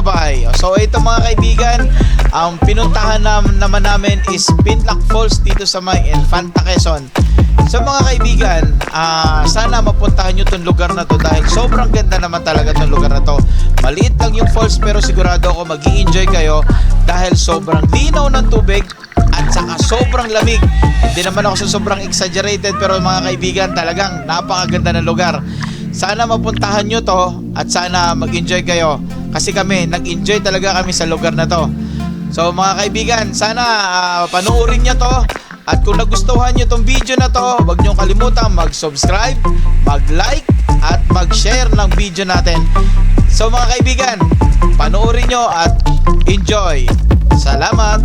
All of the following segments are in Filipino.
Gabay. So ito mga kaibigan, ang pinuntahan nam- naman namin is Pinlock Falls dito sa may Infanta Quezon. So mga kaibigan, ah, sana mapuntahan nyo tong lugar na to dahil sobrang ganda naman talaga tong lugar na to. Maliit lang yung falls pero sigurado ako mag enjoy kayo dahil sobrang linaw ng tubig at saka sobrang lamig. Hindi naman ako sa sobrang exaggerated pero mga kaibigan talagang napakaganda ng lugar. Sana mapuntahan nyo to at sana mag-enjoy kayo kasi kami nag-enjoy talaga kami sa lugar na to. So mga kaibigan, sana ah, panoorin nyo to at kung nagustuhan nyo tong video na to, huwag nyo kalimutan mag-subscribe, mag-like at mag-share ng video natin. So mga kaibigan, panoorin nyo at enjoy. Salamat!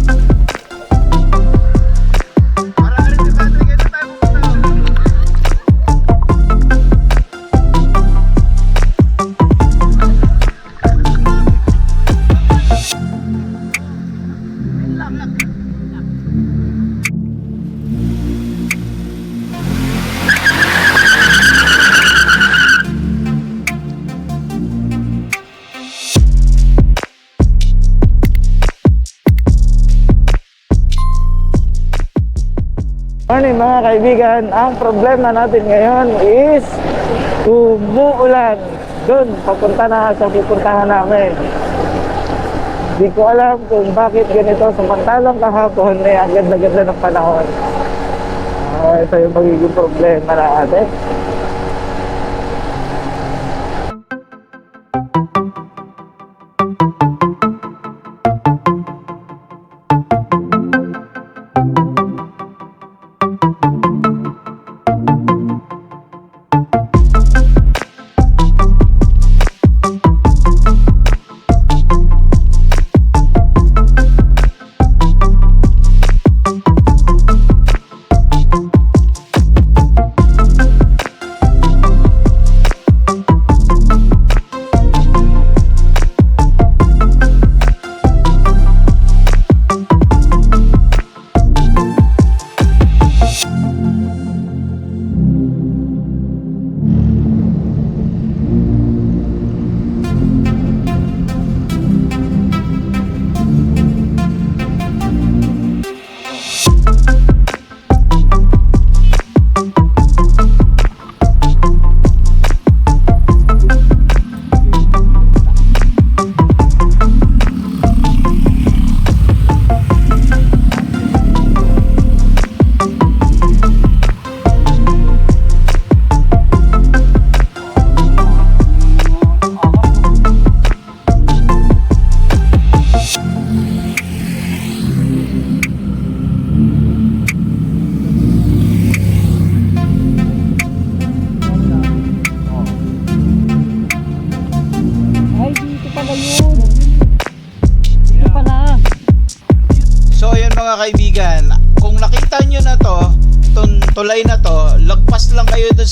Kaibigan, ang problema natin ngayon is umuulan. Doon, papunta na sa pupuntahan namin. Hindi ko alam kung bakit ganito. Samantalang kahapon, eh, ang ganda-ganda ng panahon. Ah, ito yung magiging problema natin.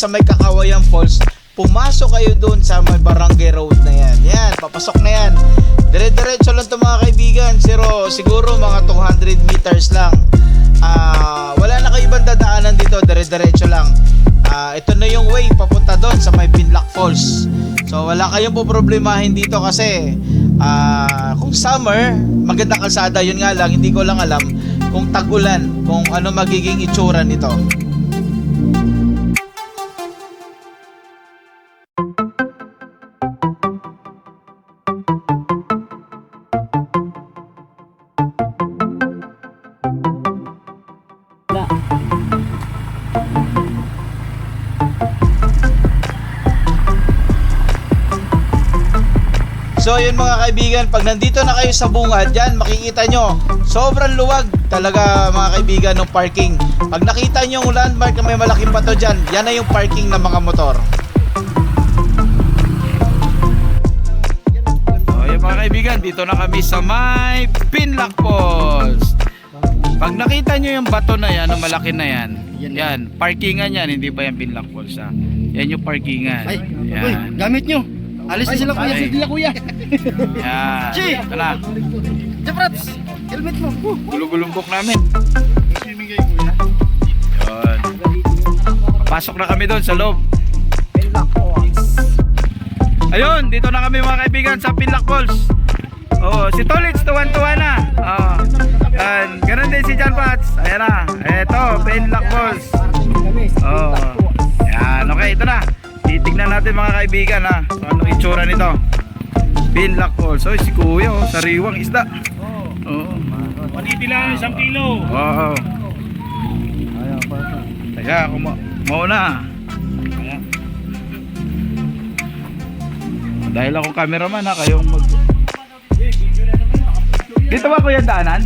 Sa may Kakawayan Falls, pumasok kayo dun sa may Barangay Road na yan. Yan, papasok na yan. Dire-diretso lang to mga kaibigan, pero siguro mga 200 meters lang. Ah, wala na kayo ibang dadaanan dito, dire-diretso lang. Ah, ito na yung way papunta doon sa may Pinlock Falls. So wala kayong poproblemahin dito kasi ah, kung summer, magandang kalsada, yun nga lang, hindi ko lang alam kung tag-ulan, kung ano magiging itsura nito. So yun mga kaibigan, pag nandito na kayo sa bungad, yan makikita nyo, sobrang luwag talaga mga kaibigan ng parking. Pag nakita nyo yung landmark na may malaking bato dyan, yan na yung parking ng mga motor. So yun mga kaibigan, dito na kami sa may Pinlock Falls. Pag nakita nyo yung bato na yan, yung malaki na yan, yan, parkingan yan, hindi ba yan Pinlock Falls ha? Yan yung parkingan. Ay, uy, yan. gamit nyo. Alis na sila kuya, sila kuya. Yan. Chi! Ito na. Jabrats, helmet mo. Uh. Gulugulumbok namin. Yun. Papasok na kami doon sa loob. Ayun, dito na kami mga kaibigan sa Pinlock Falls. Oh, si Tolits tuwan-tuwa na. Oh. Yan, ganun din si John Pats. Ayan na. Eto, Pinlock Falls. Oh. Yan, okay, ito na. Titignan natin mga kaibigan ha. So, anong itsura nito? Pinlock Falls. Oh, si Kuya, oh, sariwang isda. Oo. Paniti lang, isang kilo. Oo. Teka, ako mo mauna. Ayan. Dahil ako cameraman ha, kayong mag... Dito ba kuya daanan?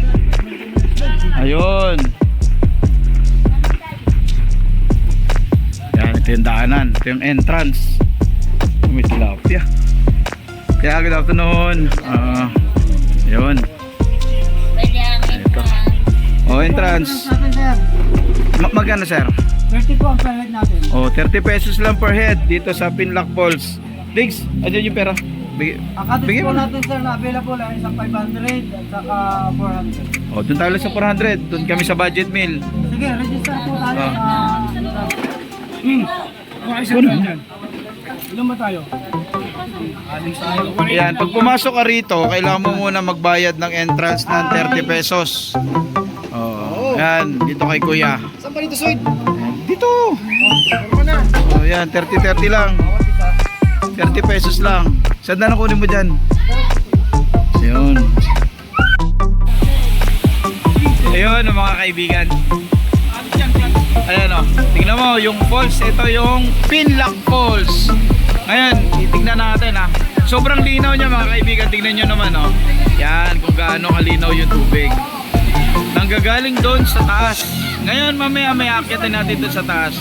Ayun. Yan, ito yung daanan. Ito yung entrance. May tilapia. Kaya good afternoon. Ah, yun. Ito. Oh, entrance. Ma- magkano sir? 30 po ang permit natin. Oh, 30 pesos lang per head dito sa Pinlock Falls. Diggs, andyan yung pera. Big, bigyan po mo. natin sir na available ay isang 500 at saka 400. Oh, doon tayo sa 400. Doon kami sa budget meal. Sige, register po tayo Ah. sa... Hmm. Okay, sir. dyan. Ilan ba tayo? Tayo. Ayan, pag pumasok ka rito, kailangan mo muna magbayad ng entrance ng 30 pesos. Oh, ayan, dito kay Kuya. Saan ba dito, Suid? Dito. Ano na? Oh, ayan, 30-30 lang. 30 pesos lang. Saan na kunin mo dyan? Ayun. Ayun, oh, mga kaibigan. Ayan o. Tingnan mo, yung falls. Ito yung Pinlock Falls. Ngayon, titignan natin ha. Sobrang linaw niya mga kaibigan. Tingnan nyo naman o. Yan, kung gaano kalinaw yung tubig. Nanggagaling doon sa taas. Ngayon, mamaya may akyatin natin doon sa taas.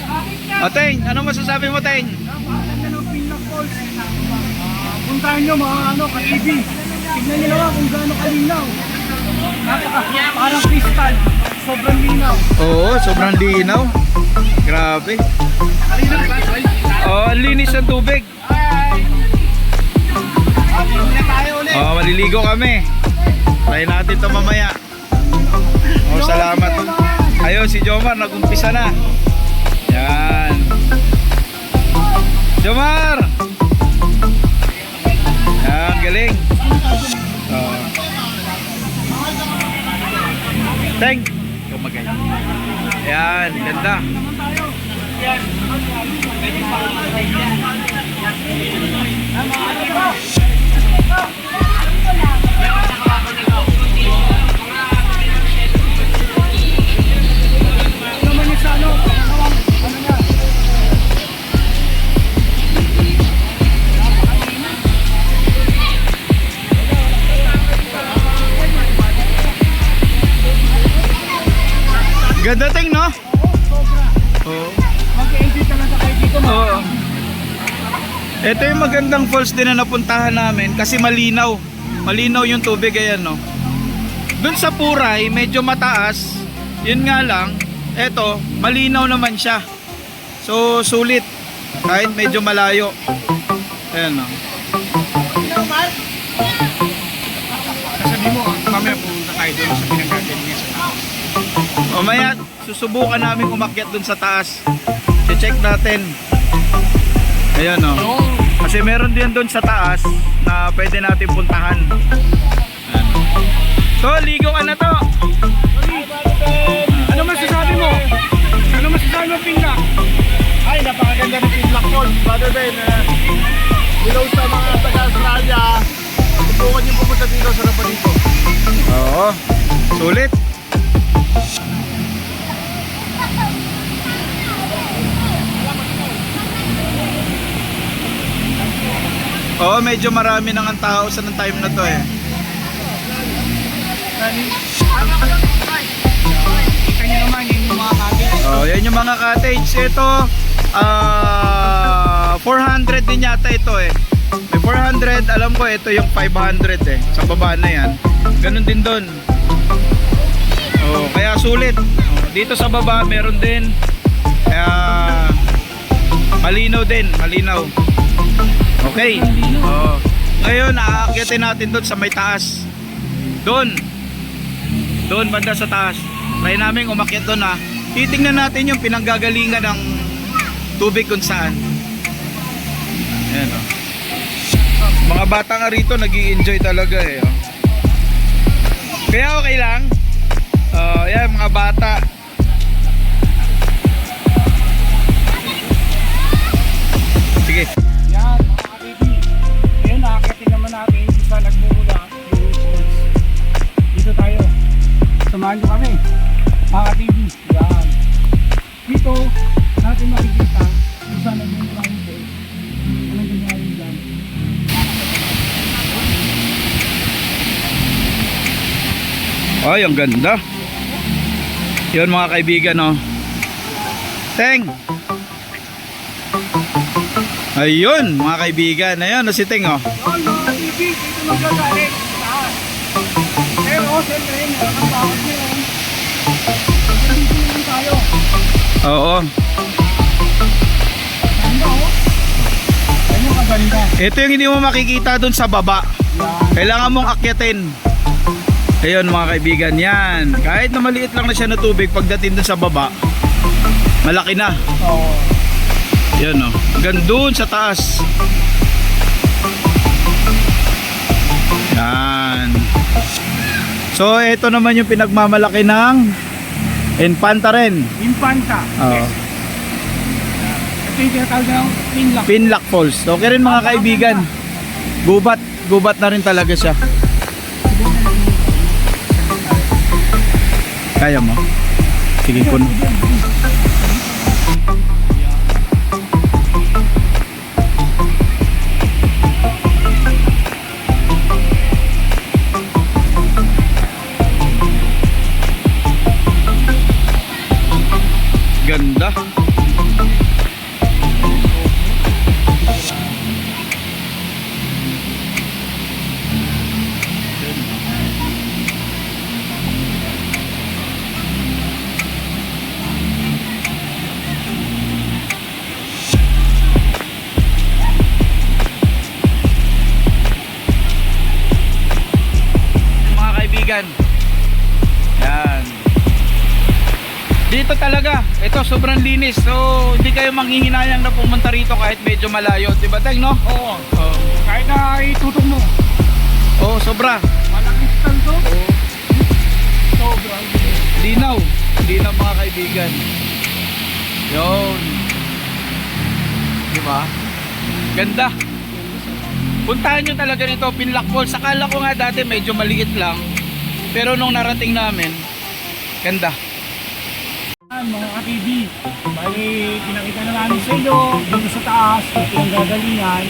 O, Teng, ano masasabi mo, Teng? Ganda ng Pinlock Falls. Ah, Puntahan nyo mga ano, ka-TV. Tignan nyo naman kung gaano kalinaw. Napaka, parang crystal. Sobrang linaw. Oo, sobrang linaw. Grabe. Kalinaw ba? Oh, ang linis ng tubig. Hindi na tayo ulit. Oh, maliligo kami. Try natin to mamaya. Oh, salamat. Ayun, si Jomar, nag-umpisa na. Yan. Jomar! Yan, galing. Oh. Teng! Kumagay. Yan, ganda. naman Ganda ting, no? Oo. Ka lang sa kayo dito, mga Oo. Ito yung magandang falls din na napuntahan namin kasi malinaw. Malinaw yung tubig ayan no. Doon sa Puray, medyo mataas. Yun nga lang, eto, malinaw naman siya. So, sulit. Kahit medyo malayo. Ayan no. Sabi mo, mamaya pumunta tayo doon sa pinagkagaling niya sa. Mamaya, susubukan namin umakyat doon sa taas. I-check natin. Ayan no. Kasi meron din doon sa taas na pwede natin puntahan. Ayan. So, ligo ka na to. Ano masasabi mo? Ano masasabi mo, Pingla? Ay, napakaganda ng Pinlock Falls. Brother Ben, uh, hello sa mga taga-Australia. Subukan niyo pumunta dito sa Rapanito. Oo. Sulit. Oo, medyo marami nang ang tao sa ng time na to eh. Oh, yan yung mga cottage. Ito, ah 400 din yata ito eh. May 400, alam ko ito yung 500 eh. Sa baba na yan. Ganun din doon. Oh, kaya sulit. Oh, dito sa baba meron din. Kaya malinaw din, malinaw. Okay. Oh. Ngayon, aakyatin natin doon sa may taas. Doon. Doon banda sa taas. Try namin umakyat doon ha. Titingnan natin yung pinanggagalingan ng tubig kung saan. Ayan o. Mga bata nga rito nag enjoy talaga eh. oh. Kaya okay lang. Oh, yan mga bata. Natin sa nagmumula yung falls. Dito tayo. Samahan nyo kami. Mga ka-baby. Yan. Dito, natin makikita kung saan nagmumula yung falls. Ano nangyari dyan? Ay, ang ganda. Yun mga kaibigan, oh. Teng! Ayun, mga kaibigan. Ayun, oh, si Teng, oh. Ka-baby. Dito magagaling. Saan? Pero, siyempre, nakakapakot nyo yun. Dito naman tayo. Oo. Ganda, oh. Ganyan kaganda. Ito yung hindi mo makikita dun sa baba. Kailangan mong akyatin. Ayun mga kaibigan, yan. Kahit na maliit lang na siya na tubig, pagdating dun sa baba, malaki na. Oo. Yan o. Hanggang doon sa taas. Yan. So, ito naman yung pinagmamalaki ng Infanta rin. Infanta. Oo. Ito yung tinatawag ng pinlock. Pinlock Falls. Okay rin mga kaibigan. Gubat. Gubat na rin talaga siya. Kaya mo? Sige po. Talaga, ito sobrang linis. So, hindi kayo manghihinayang na pumunta rito kahit medyo malayo. Di ba, Teng, no? Oo. Oo. Kahit na itutok mo. Oh, sobra. Malaking stand to. Sobrang bilis. Linaw. Linaw mga kaibigan. Yun. Di ba? Ganda. Puntahan nyo talaga nito, Pinlock Falls. Akala ko nga dati medyo maliit lang. Pero nung narating namin, ganda. Yan, mga ka-TV. Bali, pinakita na namin sa inyo dito sa taas, ito yung gagalingan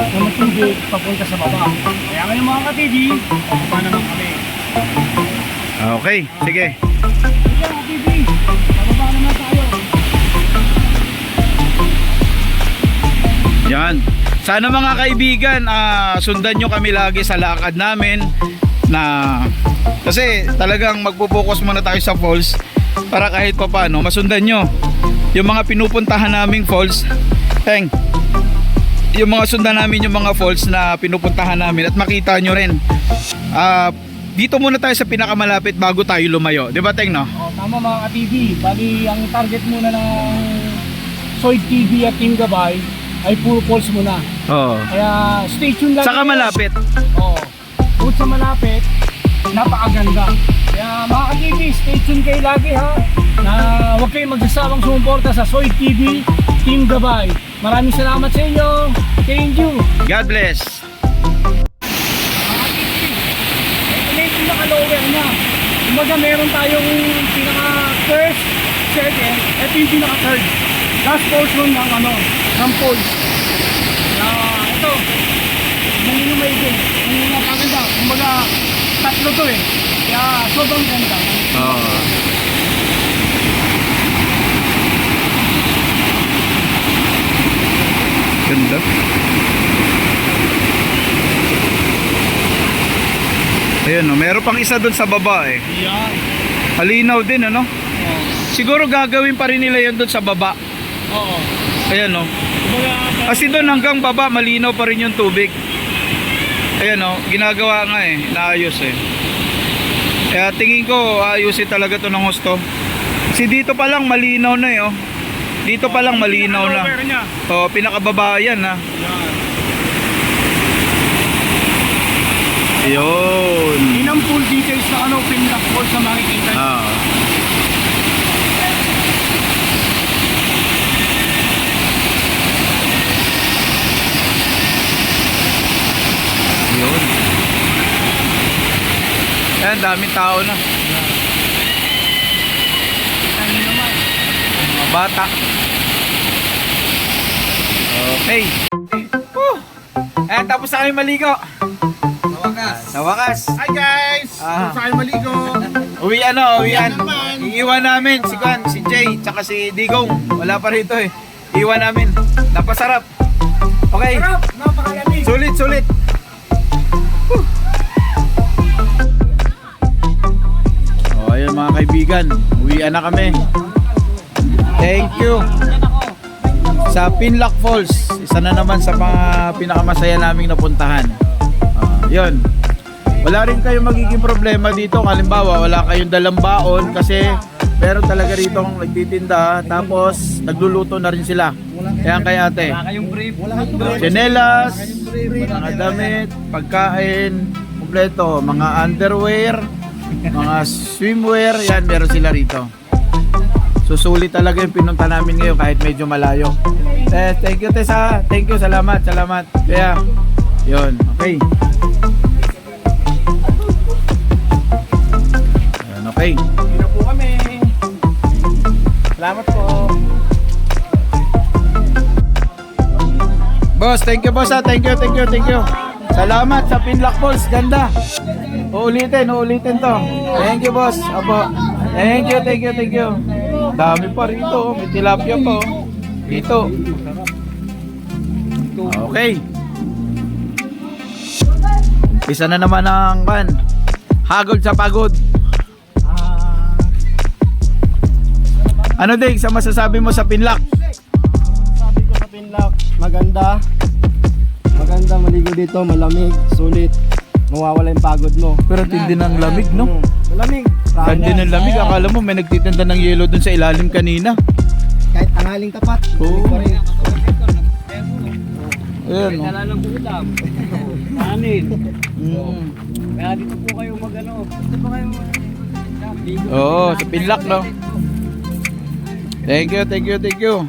na matubig papunta sa baba. Kaya ngayon mga ka-TV, pababa naman kami. Okay, sige. Sige ka-TV, pababa naman tayo. Yan. Sana mga kaibigan, ah, sundan nyo kami lagi sa lakad namin na kasi talagang magpo-focus muna tayo sa falls para kahit pa paano masundan nyo yung mga pinupuntahan naming falls. Teng, yung mga sundan namin yung mga falls na pinupuntahan namin at makita nyo rin. Ah, dito muna tayo sa pinakamalapit bago tayo lumayo. 'Di ba, Teng, no? O, tama mga ka-TV. Bali, ang target muna ng Soy TV at Team Gabay ay puro falls muna. Oo. Kaya stay tuned lang. Saka malapit. Oo. Bukod sa malapit, napakaganda. Kaya mga ka-TV, stay tuned kayo lagi ha. Na huwag kayong magsasawang sumuporta sa Soy TV, Team Gabay. Maraming salamat sa inyo. Thank you. God bless. Mga ka-TV, ito na yung pinaka-lower niya. Kumbaga meron tayong pinaka-first, second, ito yung pinaka-third. Last portion ng ano, ng poles. Na ito, hindi nyo maigin. Hindi napaganda. Kumbaga, tatlo to eh. Kaya sobrang ganda. Oo. Ganda. Ayun, no, meron pang isa doon sa baba eh. Yan. Malinaw din, ano? Oo. Siguro gagawin pa rin nila yun doon sa baba. Oo. Ayan, no? Kasi doon hanggang baba, malinaw pa rin yung tubig. Ayan, no? Ginagawa nga eh. Naayos eh. Kaya tingin ko, ayusin talaga to ng husto. Kasi dito pa lang malinaw na eh, oh. Dito pa lang malinaw na. Oh, pinakababa yan, ha. Yan. Yun. Yun ang full details na ano, Pinlock na makikita. Ah. Yun. Ayan, daming tao na. Ano naman. Mga bata. Okay. Woo! Ayan, tapos na kami maligo. Sa wakas. Sa wakas. Hi guys! Ah. Kung saan maligo? Uwi ano, uwian. Iiwan namin si Kwan, si Jay, tsaka si Digong. Wala pa rito eh. Iwan namin. Napasarap. Okay. Sarap! Napakalamig! Sulit, sulit. Mga kaibigan. Uwian na kami. Thank you. Sa Pinlock Falls, isa na naman sa mga pinakamasaya naming napuntahan. Ah, yun. Wala rin kayong magiging problema dito. Halimbawa, wala kayong dalang baon kasi meron talaga rito nagtitinda tapos nagluluto na rin sila. Kaya kay ate. Wala kayong brief. Chinelas, mga damit, pagkain, kompleto, mga underwear, mga swimwear, yan meron sila rito. Susulit talaga yung pinunta namin ngayon kahit medyo malayo. Eh, thank you Tessa, thank you, salamat, salamat. Kaya, yun, okay. Yan, okay. Na po kami. Salamat po. Boss, thank you boss ha. Thank you, thank you, thank you. Salamat sa Pinlock Falls. Ganda. Uulitin, uulitin to. Thank you boss. Apo. Thank you, thank you, thank you. Dami pa rito. May tilapia pa. oh. Dito. Okay. Isa na naman ang kan. Hagod sa pagod. Ano din sa masasabi mo sa Pinlock? Sabi ko sa Pinlock, maganda. Maganda maligo dito, malamig, sulit. Mawawala yung pagod mo. Pero tindi ng lamig, no? Mm, Malamig. Kandi ng lamig, akala mo may nagtitinda ng yelo dun sa ilalim kanina. Kahit tangaling tapat. Oo. rin. Ayan, no? Wala lang po ulam. Kanin. Mm. Kaya dito po kayo mag-ano. Dito po kayo mag- Oo, sa Pinlock, no? Thank you, thank you, thank you.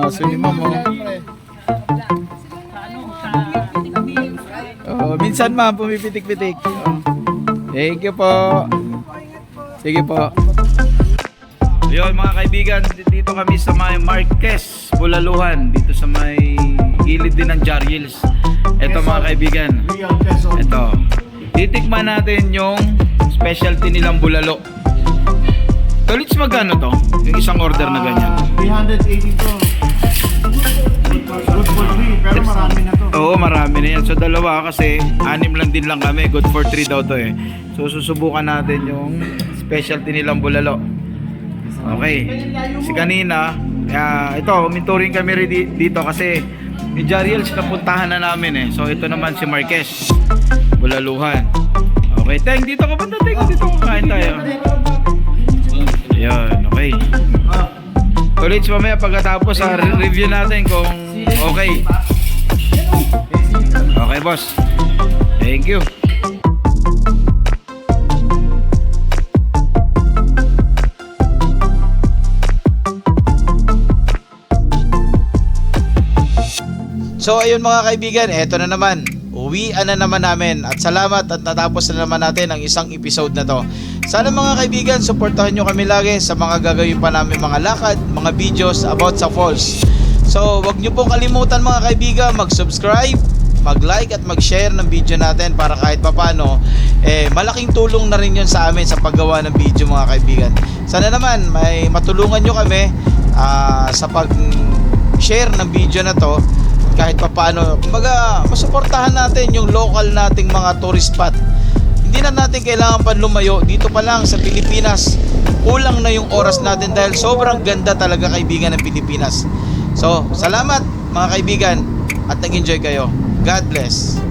Aso ni ma'am, oh. Oh, minsan ma'am, pumipitik-pitik. Oh. Thank you po. Sige po. Ayun mga kaibigan, dito kami sa may Marquez, Bulaluhan, dito sa may gilid din ng Jarils. Ito mga kaibigan, ito. Titikman natin yung specialty nilang bulalo. Tolits magkano to? Yung isang order na ganyan. Ah, 380 to. Pero marami na to. Oo, marami na yan. So dalawa kasi anim lang din lang kami. Good for three daw to eh. So susubukan natin yung specialty nilang bulalo. Okay. Si kanina, kaya ito, huminto kami rin di- dito kasi yung Jariels napuntahan na namin eh. So ito naman si Marquez. Bulaluhan. Okay, Teng, dito ka ba na? Teng, dito ka kain tayo. Ayun, okay. Ulit mamaya pagkatapos sa review natin kung okay. Okay, boss. Thank you. So ayun mga kaibigan, eto na naman. Uwian na naman namin at salamat at natapos na naman natin ang isang episode na to. Sana mga kaibigan, suportahan nyo kami lagi sa mga gagawin pa namin mga lakad, mga videos about sa falls. So wag nyo pong kalimutan mga kaibigan, mag-subscribe, mag-like at mag-share ng video natin para kahit papano eh malaking tulong na rin yun sa amin sa paggawa ng video mga kaibigan. Sana naman may matulungan nyo kami ah, sa pag share ng video na to kahit papaano kumbaga masuportahan natin yung local nating mga tourist spot. Hindi na natin kailangan pa lumayo dito pa lang sa Pilipinas. Kulang na yung oras natin dahil sobrang ganda talaga kaibigan ng Pilipinas so salamat mga kaibigan at nag-enjoy kayo. God bless